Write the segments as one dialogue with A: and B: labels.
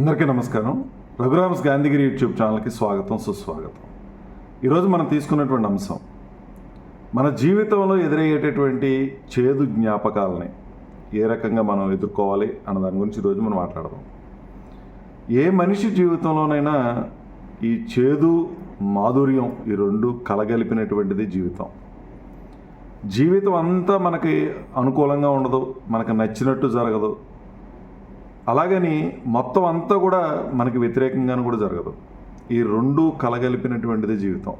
A: అందరికీ నమస్కారం. రఘురామ్స్ గాంధీగిరి యూట్యూబ్ ఛానల్కి స్వాగతం సుస్వాగతం. ఈరోజు మనం తీసుకున్నటువంటి అంశం మన జీవితంలో ఎదురయ్యేటటువంటి చేదు జ్ఞాపకాలని ఏ రకంగా మనం ఎదుర్కోవాలి అన్న దాని గురించి ఈరోజు మనం మాట్లాడదాం. ఏ మనిషి జీవితంలోనైనా ఈ చేదు మాధుర్యం ఈ రెండు కలగలిపినటువంటిది జీవితం. జీవితం అంతా మనకి అనుకూలంగా ఉండదు మనకు నచ్చినట్టు జరగదు అలాగని మొత్తం అంతా కూడా మనకి వ్యతిరేకంగాను కూడా జరగదు. ఈ రెండు కలగలిపినటువంటిది జీవితం.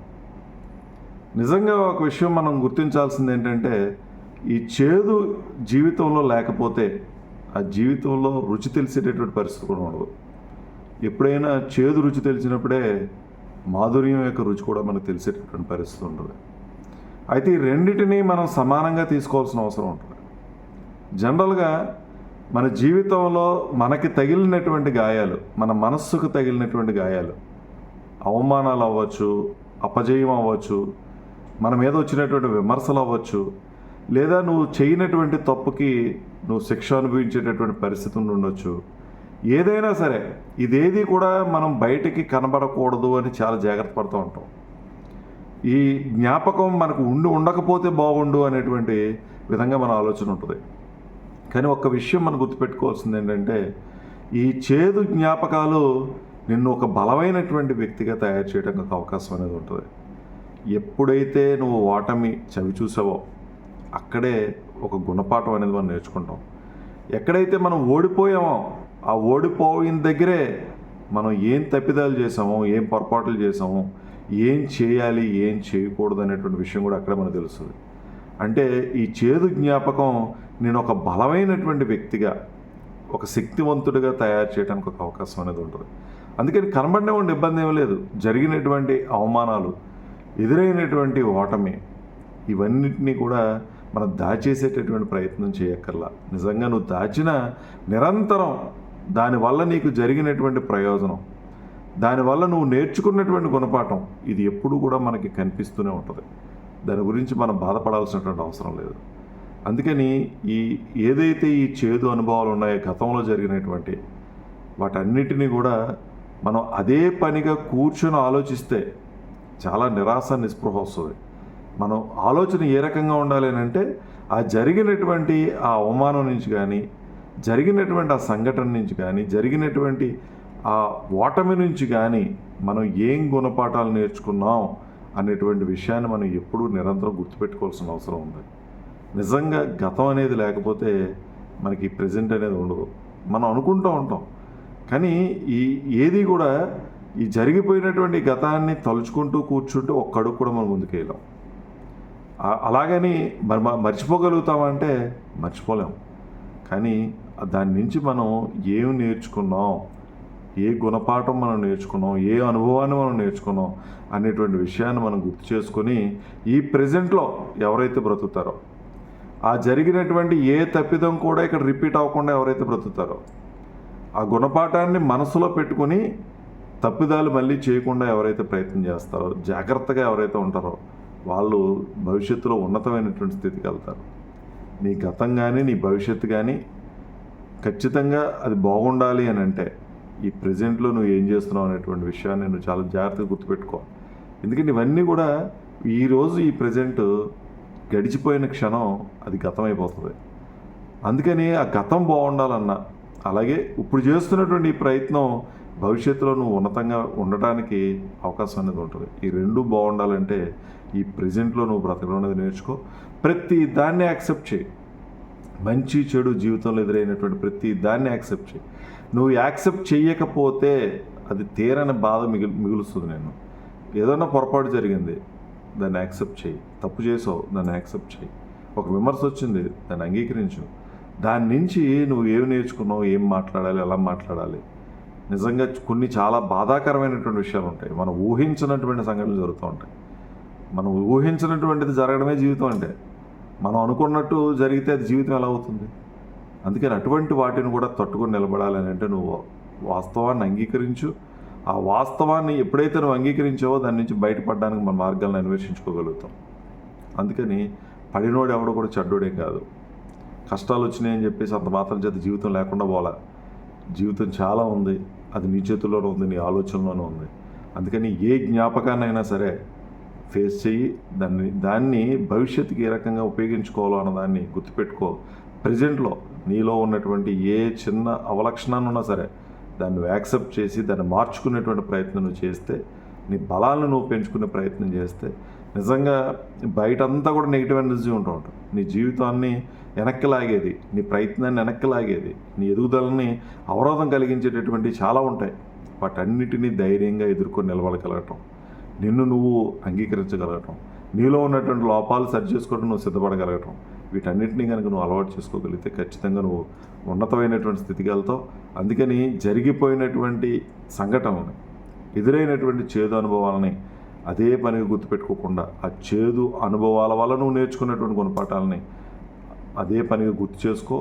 A: నిజంగా ఒక విషయం మనం గుర్తించాల్సింది ఏంటంటే ఈ చేదు జీవితంలో లేకపోతే ఆ జీవితంలో రుచి తెలిసేటటువంటి పరిస్థితి కూడా ఉండదు. ఎప్పుడైనా చేదు రుచి తెలిసినప్పుడే మాధుర్యం యొక్క రుచి కూడా మనకు తెలిసేటటువంటి పరిస్థితి ఉంటుంది అయితే ఈ రెండింటినీ మనం సమానంగా తీసుకోవాల్సిన అవసరం ఉంటుంది. జనరల్గా మన జీవితంలో మనకి తగిలినటువంటి గాయాలు మన మనస్సుకు తగిలినటువంటి గాయాలు అవమానాలు అవ్వచ్చు అపజయం అవ్వచ్చు మన మీద వచ్చినటువంటి విమర్శలు అవ్వచ్చు లేదా నువ్వు చేయనటువంటి తప్పుకి నువ్వు శిక్ష అనుభవించేటటువంటి పరిస్థితి ఉండొచ్చు. ఏదైనా సరే ఇదేది కూడా మనం బయటికి కనబడకూడదు అని చాలా జాగ్రత్త పడుతూ ఉంటాం. ఈ జ్ఞాపకం మనకు ఉండి ఉండకపోతే బాగుండు అనేటువంటి విధంగా మన ఆలోచన ఉంటుంది. కానీ ఒక్క విషయం మనం గుర్తుపెట్టుకోవాల్సింది ఏంటంటే ఈ చేదు జ్ఞాపకాలు నిన్ను ఒక బలమైనటువంటి వ్యక్తిగా తయారు చేయడానికి ఒక అవకాశం అనేది ఉంటుంది. ఎప్పుడైతే నువ్వు ఓటమి చవి చూసావో అక్కడే ఒక గుణపాఠం అనేది మనం నేర్చుకుంటాం. ఎక్కడైతే మనం ఓడిపోయామో ఆ ఓడిపోయిన దగ్గరే మనం ఏం తప్పిదాలు చేసామో ఏం పొరపాట్లు చేసామో ఏం చేయాలి ఏం చేయకూడదు అనేటువంటి విషయం కూడా అక్కడే మనకు తెలుస్తుంది. అంటే ఈ చేదు జ్ఞాపకం నేను ఒక బలమైనటువంటి వ్యక్తిగా ఒక శక్తివంతుడిగా తయారు చేయడానికి ఒక అవకాశం అనేది ఉంటుంది. అందుకని కనబడిన ఉండే ఇబ్బంది ఏమీ లేదు. జరిగినటువంటి అవమానాలు ఎదురైనటువంటి ఓటమి ఇవన్నిటినీ కూడా మనం దాచేసేటటువంటి ప్రయత్నం చేయక్కర్లా. నిజంగా నువ్వు దాచిన నిరంతరం దానివల్ల నీకు జరిగినటువంటి ప్రయోజనం దానివల్ల నువ్వు నేర్చుకున్నటువంటి గుణపాఠం ఇది ఎప్పుడు కూడా మనకి కనిపిస్తూనే ఉంటుంది. దాని గురించి మనం బాధపడాల్సినటువంటి అవసరం లేదు. అందుకని ఈ ఏదైతే ఈ చేదు అనుభవాలు ఉన్నాయో గతంలో జరిగినటువంటి వాటన్నిటినీ కూడా మనం అదే పనిగా కూర్చొని ఆలోచిస్తే చాలా నిరాశ నిస్పృహ వస్తుంది. మనం ఆలోచన ఏ రకంగా ఉండాలి అని అంటే ఆ జరిగినటువంటి ఆ అవమానం నుంచి కానీ జరిగినటువంటి ఆ సంఘటన నుంచి కానీ జరిగినటువంటి ఆ ఓటమి నుంచి కానీ మనం ఏం గుణపాఠాలు నేర్చుకున్నాం అనేటువంటి విషయాన్ని మనం ఎప్పుడూ నిరంతరం గుర్తుపెట్టుకోవాల్సిన అవసరం ఉంది. నిజంగా గతం అనేది లేకపోతే మనకి ప్రజెంట్ అనేది ఉండదు. మనం అనుకుంటూ ఉంటాం. కానీ ఈ ఏది కూడా ఈ జరిగిపోయినటువంటి గతాన్ని తలుచుకుంటూ కూర్చుంటే ఒక్కడుగు కూడా మనం ముందుకెళ్ళాం అలాగని మరి మర్చిపోగలుగుతామంటే మర్చిపోలేం. కానీ దాని నుంచి మనం ఏం నేర్చుకున్నాం ఏ గుణపాఠం మనం నేర్చుకున్నాం ఏ అనుభవాన్ని మనం నేర్చుకున్నాం అనేటువంటి విషయాన్ని మనం గుర్తు చేసుకొని ఈ ప్రజెంట్లో ఎవరైతే బ్రతుకుతారో ఆ జరిగినటువంటి ఏ తప్పిదం కూడా ఇక్కడ రిపీట్ అవ్వకుండా ఎవరైతే బ్రతుకుతారో ఆ గుణపాఠాన్ని మనసులో పెట్టుకొని తప్పిదాలు మళ్ళీ చేయకుండా ఎవరైతే ప్రయత్నం చేస్తారో జాగ్రత్తగా ఎవరైతే ఉంటారో వాళ్ళు భవిష్యత్తులో ఉన్నతమైనటువంటి స్థితికి వెళ్తారు. నీ గతం కానీ నీ భవిష్యత్తు కానీ ఖచ్చితంగా అది బాగుండాలి అని అంటే ఈ ప్రజెంట్లో నువ్వు ఏం చేస్తున్నావు అనేటువంటి విషయాన్ని నువ్వు చాలా జాగ్రత్తగా గుర్తుపెట్టుకో. ఎందుకంటే ఇవన్నీ కూడా ఈరోజు ఈ ప్రజెంట్ గడిచిపోయిన క్షణం అది గతం అయిపోతుంది అందుకని ఆ గతం బాగుండాలన్నా అలాగే ఇప్పుడు చేస్తున్నటువంటి ఈ ప్రయత్నం భవిష్యత్తులో నువ్వు ఉన్నతంగా ఉండటానికి అవకాశం అనేది ఉంటుంది. ఈ రెండు బాగుండాలంటే ఈ ప్రజెంట్లో నువ్వు బ్రతకడం అనేది నేర్చుకో. ప్రతి దాన్ని యాక్సెప్ట్ చేయి. మంచి చెడు జీవితంలో ఎదురైనటువంటి ప్రతి దాన్ని యాక్సెప్ట్ చేయి. నువ్వు యాక్సెప్ట్ చేయకపోతే అది తీరని బాధ మిగిలి మిగులుస్తుంది నేను ఏదైనా పొరపాటు జరిగింది దాన్ని యాక్సెప్ట్ చేయి. తప్పు చేసావు దాన్ని యాక్సెప్ట్ చేయి. ఒక విమర్శ వచ్చింది దాన్ని అంగీకరించు. దాని నుంచి నువ్వు ఏం నేర్చుకున్నావు ఏం మాట్లాడాలి ఎలా మాట్లాడాలి? నిజంగా కొన్ని చాలా బాధాకరమైనటువంటి విషయాలు ఉంటాయి. మనం ఊహించినటువంటి సంఘటనలు జరుగుతూ ఉంటాయి. మనం ఊహించినటువంటిది జరగడమే జీవితం అంటే. మనం అనుకున్నట్టు జరిగితే అది జీవితం ఎలా అవుతుంది? అందుకని అటువంటి వాటిని కూడా తట్టుకొని నిలబడాలని అంటే నువ్వు వాస్తవాన్ని అంగీకరించు. ఆ వాస్తవాన్ని ఎప్పుడైతే నువ్వు అంగీకరించావో దాని నుంచి బయటపడడానికి మన మార్గాలను అన్వేషించుకోగలుగుతాం. అందుకని పడినోడు ఎవడో కూడా చెడ్డోడేం కాదు. కష్టాలు వచ్చినాయని చెప్పేసి అంత మాత్రం చేత జీవితం లేకుండా పోలా జీవితం చాలా ఉంది. అది నీ చేతుల్లోనూ ఉంది నీ ఆలోచనలోనూ ఉంది. అందుకని ఏ జ్ఞాపకాన్నైనా సరే ఫేస్ చెయ్యి. దాన్ని దాన్ని భవిష్యత్తుకి ఏ రకంగా ఉపయోగించుకోవాలో అన్న దాన్ని గుర్తుపెట్టుకో. ప్రజెంట్లో నీలో ఉన్నటువంటి ఏ చిన్న అవలక్షణాన్ని ఉన్నా సరే దాన్ని యాక్సెప్ట్ చేసి దాన్ని మార్చుకునేటువంటి ప్రయత్నం నువ్వు చేస్తే నీ బలాలను నువ్వు పెంచుకునే ప్రయత్నం చేస్తే నిజంగా బయటంతా కూడా నెగిటివ్ ఎనర్జీ ఉంటూ ఉంటుంది. నీ జీవితాన్ని వెనక్కి లాగేది నీ ప్రయత్నాన్ని వెనక్కి లాగేది నీ ఎదుగుదలని అవరోధం కలిగించేటటువంటి చాలా ఉంటాయి. వాటన్నిటినీ ధైర్యంగా ఎదుర్కొని నిలబడగలగటం నిన్ను నువ్వు అంగీకరించగలగటం నీలో ఉన్నటువంటి లోపాలు సరి చేసుకోవడం నువ్వు సిద్ధపడగలగటం వీటన్నిటిని కనుక నువ్వు అలవాటు చేసుకోగలిగితే ఖచ్చితంగా నువ్వు ఉన్నతమైనటువంటి స్థితికి వెళ్తావు అందుకని జరిగిపోయినటువంటి సంఘటనలు ఎదురైనటువంటి చేదు అనుభవాలని అదే పనిగా గుర్తుపెట్టుకోకుండా ఆ చేదు అనుభవాల వల్ల నువ్వు నేర్చుకున్నటువంటి గుణపాఠాలని అదే పనిగా గుర్తు చేసుకో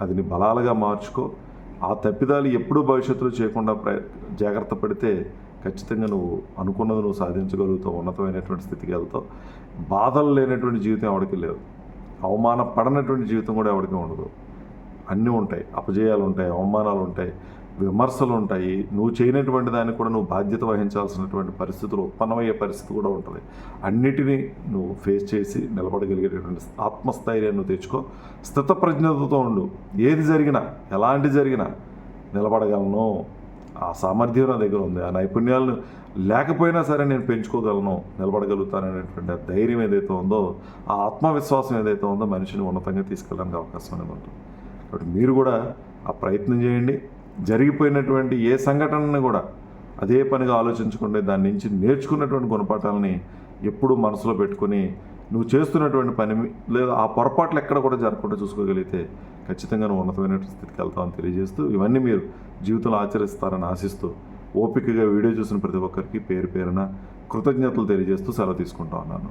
A: అది నీ బలాలుగా మార్చుకో. ఆ తప్పిదాలు ఎప్పుడూ భవిష్యత్తులో చేయకుండా ప్ర జాగ్రత్త పడితే ఖచ్చితంగా నువ్వు అనుకున్నది నువ్వు సాధించగలుగుతావు ఉన్నతమైనటువంటి స్థితికి వెళ్తావు బాధలు లేనటువంటి జీవితం ఎవరికి లేదు అవమానపడనటువంటి జీవితం కూడా ఎవరికి ఉండదు. అన్నీ ఉంటాయి. అపజయాలు ఉంటాయి అవమానాలు ఉంటాయి విమర్శలు ఉంటాయి నువ్వు చేయనటువంటి దానికి కూడా నువ్వు బాధ్యత వహించాల్సినటువంటి పరిస్థితులు ఉత్పన్నమయ్యే పరిస్థితి కూడా ఉంటుంది. అన్నిటినీ నువ్వు ఫేస్ చేసి నిలబడగలిగేటటువంటి ఆత్మస్థైర్యాన్ని నువ్వు తెచ్చుకో. స్థితప్రజ్ఞతతో ఉండు. ఏది జరిగినా ఎలాంటి జరిగినా నిలబడగలను. ఆ సామర్థ్యం నా దగ్గర ఉంది. ఆ నైపుణ్యాలను లేకపోయినా సరే నేను పెంచుకోగలను నిలబడగలుగుతాను అనేటువంటి ఆ ధైర్యం ఏదైతే ఉందో ఆ ఆత్మవిశ్వాసం ఏదైతే ఉందో మనిషిని ఉన్నతంగా తీసుకెళ్ళడానికి అవకాశం అనేది ఉంటుంది. కాబట్టి మీరు కూడా ఆ ప్రయత్నం చేయండి. జరిగిపోయినటువంటి ఏ సంఘటనని కూడా అదే పనిగా ఆలోచించకుండా దాని నుంచి నేర్చుకున్నటువంటి గుణపాఠాలని ఎప్పుడూ మనసులో పెట్టుకొని నువ్వు చేస్తున్నటువంటి పని లేదా ఆ పొరపాట్లు ఎక్కడ కూడా జరగకుండా చూసుకోగలిగితే ఖచ్చితంగా నువ్వు ఉన్నతమైన స్థితికి వెళ్తావని తెలియజేస్తూ ఇవన్నీ మీరు జీవితంలో ఆచరిస్తారని ఆశిస్తూ ఓపికగా వీడియో చూసిన ప్రతి ఒక్కరికి పేరు పేరున కృతజ్ఞతలు తెలియజేస్తూ సెలవు తీసుకుంటా ఉన్నాను.